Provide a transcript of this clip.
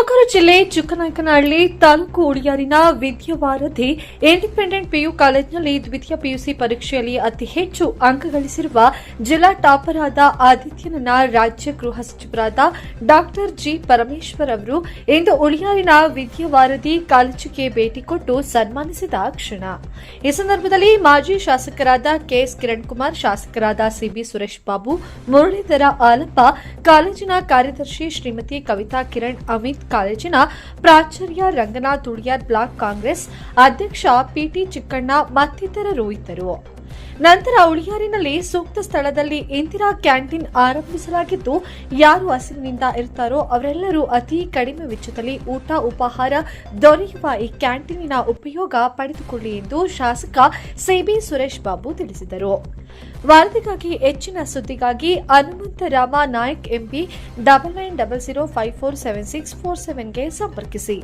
ತುಮಕೂರು ಜಿಲ್ಲೆ ಚಿಕ್ಕನಾಯಕನಹಳ್ಳಿ ತಾಲೂಕು ಉಳಿಯಾರಿನ ವಿದ್ಯಾವಾರಧಿ independent PU ಕಾಲೇಜಿನಲ್ಲಿ ದ್ವಿತೀಯ ಪಿಯುಸಿ ಪರೀಕ್ಷೆಯಲ್ಲಿ ಅತಿ ಹೆಚ್ಚು ಅಂಕ ಗಳಿಸಿರುವ ಜಿಲ್ಲಾ ಟಾಪರ್ ಆದ ಆದಿತ್ಯನನ್ನ ರಾಜ್ಯ ಗೃಹ ಸಚಿವರಾದ ಡಾಕ್ಟರ್ ಜಿ ಪರಮೇಶ್ವರ್ ಅವರು ಇಂದು ಉಳಿಯಾರಿನ ವಿದ್ಯಾವಾರಧಿ ಕಾಲೇಜಿಗೆ ಭೇಟಿ ಕೊಟ್ಟು ಸನ್ಮಾನಿಸಿದ ಕ್ಷಣ. ಈ ಸಂದರ್ಭದಲ್ಲಿ ಮಾಜಿ ಶಾಸಕರಾದ ಕೆಎಸ್ ಕಿರಣ್ ಕುಮಾರ್ ಶಾಸಕರಾದ ಸಿಬಿ ಸುರೇಶ್ ಬಾಬು, ಮುರಳೀಧರ ಆಲಪ್ಪ, ಕಾಲೇಜಿನ ಕಾರ್ಯದರ್ಶಿ ಶ್ರೀಮತಿ ಕವಿತಾ ಕಿರಣ್, ಅಮಿತ್ ಕಾಲೇಜಿನ ಪ್ರಾಚಾರ್ಯ ರಂಗನಾಥ್ ಉಳಿಯಾರ್ ಬ್ಲಾಕ್ ಕಾಂಗ್ರೆಸ್ ಅಧ್ಯಕ್ಷ ಪಿಟಿ ಚಿಕ್ಕಣ್ಣ ಮತ್ತಿತರರು ಇದ್ದರು. ನಂತರ ಉಳಿಯಾರಿನಲ್ಲಿ ಸೂಕ್ತ ಸ್ಥಳದಲ್ಲಿ ಇಂದಿರಾ ಕ್ಯಾಂಟೀನ್ ಆರಂಭಿಸಲಾಗಿದ್ದು, ಯಾರು ಹಸಿರಿನಿಂದ ಇರ್ತಾರೋ ಅವರೆಲ್ಲರೂ ಅತಿ ಕಡಿಮೆ ವೆಚ್ಚದಲ್ಲಿ ಊಟ, ಉಪಹಾರ ದೊರೆಯುವ ಈ ಕ್ಯಾಂಟೀನಿನ ಉಪಯೋಗ ಪಡೆದುಕೊಳ್ಳಿ ಎಂದು ಶಾಸಕ ಸಿಬಿ ಸುರೇಶ್ ಬಾಬು ತಿಳಿಸಿದರು. ವರದಿಗಾಗಿ ಹೆಚ್ಚಿನ ಸುದ್ದಿಗಾಗಿ Hanumantharama Nayak MP double nine double zero five four seven six four ಸೆವೆನ್ಗೆ ಸಂಪರ್ಕಿಸಿ.